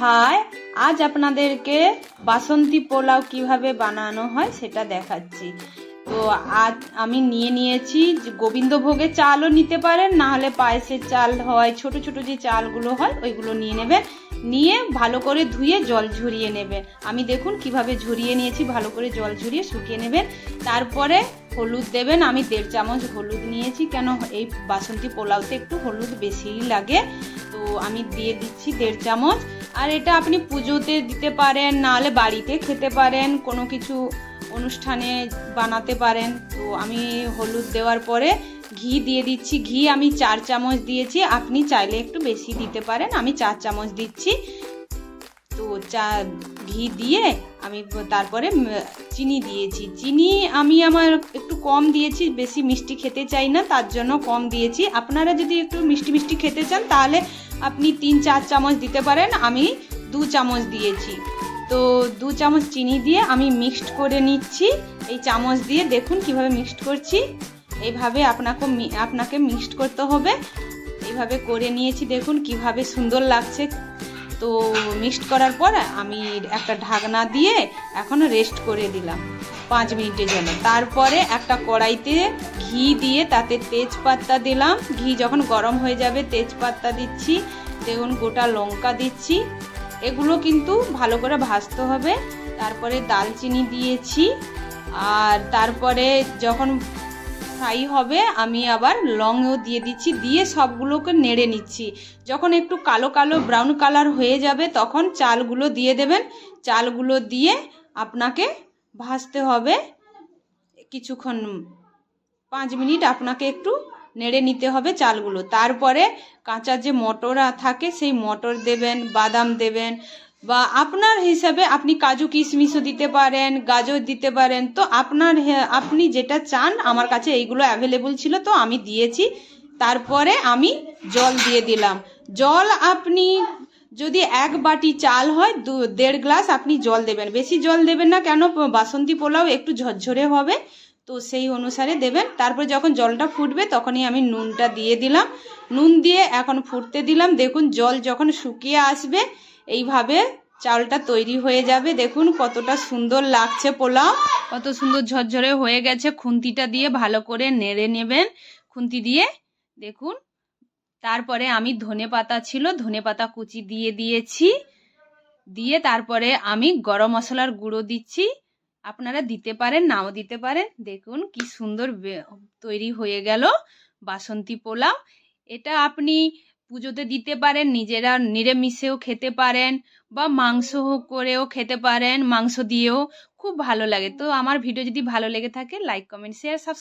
High আজ আপনাদেরকে বাসন্তী পোলাও কীভাবে বানানো হয় সেটা দেখাচ্ছি। তো আজ আমি নিয়ে নিয়েছি গোবিন্দভোগের চালও নিতে পারেন, না হলে পায়েসের চাল হয়, ছোট ছোট যে চালগুলো হয়, ওইগুলো নিয়ে নেবেন। নিয়ে ভালো করে ধুয়ে জল ঝরিয়ে নেবে আমি দেখুন কীভাবে ঝরিয়ে নিয়েছি, ভালো করে জল ঝরিয়ে শুকিয়ে নেবেন। তারপরে হলুদ দেবেন। আমি দেড় চামচ হলুদ নিয়েছি, কেন এই বাসন্তী পোলাওতে একটু হলুদ বেশিই লাগে। তো আমি দিয়ে দিচ্ছি দেড় চামচ। আর এটা আপনি পুজোতে দিতে পারেন, নাহলে বাড়িতে খেতে পারেন, কোনো কিছু অনুষ্ঠানে বানাতে পারেন। তো আমি হলুদ দেওয়ার পরে ঘি দিয়ে দিচ্ছি। ঘি আমি চার চামচ দিয়েছি। আপনি চাইলে একটু বেশি দিতে পারেন। আমি চার চামচ দিচ্ছি। তো চা, ঘি দিয়ে আমি তারপরে চিনি দিয়েছি। চিনি আমি আমার একটু কম দিয়েছি, বেশি মিষ্টি খেতে চাই না, তার জন্য কম দিয়েছি। আপনারা যদি একটু মিষ্টি মিষ্টি খেতে চান, তাহলে আপনি তিন, চার চামচ দিতে পারেন, আমি দু চামচ দিয়েছি। তো দু চামচ চিনি দিয়ে আমি মিক্সড করে নিচ্ছি। এই চামচ দিয়ে দেখুন কীভাবে মিক্সড করছি। এইভাবে আপনাকে আপনাকে মিক্সড করতে হবে। এইভাবে করে নিয়েছি, দেখুন কীভাবে সুন্দর লাগছে। তো মিক্সড করার পর আমি একটা ঢাকনা দিয়ে এখন রেস্ট করে দিলাম। পাঁচ মিনিটের জন্য। তারপরে একটা কড়াইতে ঘি দিয়ে তাতে তেজপাতা দিলাম। ঘি যখন গরম হয়ে যাবে, তেজপাতা দিচ্ছি, দেখুন গোটা লঙ্কা দিচ্ছি। এগুলো কিন্তু ভালো করে ভাজতে হবে। তারপরে দালচিনি দিয়েছি। আর তারপরে যখন ফ্রাই হবে, আমি আবার লংও দিয়ে দিচ্ছি, দিয়ে সবগুলোকে নেড়ে নিচ্ছি। যখন একটু কালো কালো ব্রাউন কালার হয়ে যাবে, তখন চালগুলো দিয়ে দেবেন। চালগুলো দিয়ে আপনাকে ভাজতে হবে। কিছুক্ষণ পাঁচ মিনিট আপনাকে একটু নেড়ে নিতে হবে চালগুলো। তারপরে কাঁচা যে মটর থাকে, সেই মটর দেবেন, বাদাম দেবেন বা আপনার হিসাবে আপনি কাজু কিশমিশও দিতে পারেন, গাজর দিতে পারেন। তো আপনার আপনি যেটা চান, আমার কাছে এইগুলো অ্যাভেলেবল ছিল, তো আমি দিয়েছি। তারপরে আমি জল দিয়ে দিলাম। জল আপনি যদি এক বাটি চাল হয়, দু, দেড় গ্লাস আপনি জল দেবেন। বেশি জল দেবেন না কেন? বাসন্তী পোলাও একটু ঝরঝরে হবে। তো সেই অনুসারে দেবেন। তারপর যখন জলটা ফুটবে তখনই আমি নুনটা দিয়ে দিলাম। নুন দিয়ে এখন ফুটতে দিলাম। দেখুন, জল যখন শুকিয়ে আসবে, এইভাবে চালটা তৈরি হয়ে যাবে। দেখুন, কতটা সুন্দর লাগছে পোলাও। কত সুন্দর ঝরঝরে হয়ে গেছে। খুন্তিটা দিয়ে ভালো করে নেড়ে নেবেন। খুন্তি দিয়ে, দেখুন। তারপরে আমি ধনে পাতা ছিল, ধনে পাতা কুচি দিয়ে দিয়েছি। দিয়ে তারপরে আমি গরম মশলার গুঁড়ো দিচ্ছি। আপনারা দিতে পারেন, নাও দিতে পারেন। দেখুন কি সুন্দর তৈরি হয়ে গেল বাসন্তী পোলাও। এটা আপনি পুজোতে দিতে পারেন, নিজেরা নিরামিষেও খেতে পারেন বা মাংস করেও খেতে পারেন, মাংস দিয়েও। খুব ভালো লাগে। তো আমার ভিডিও যদি ভালো লেগে থাকে লাইক কমেন্ট শেয়ার সাবস্ক্রাইব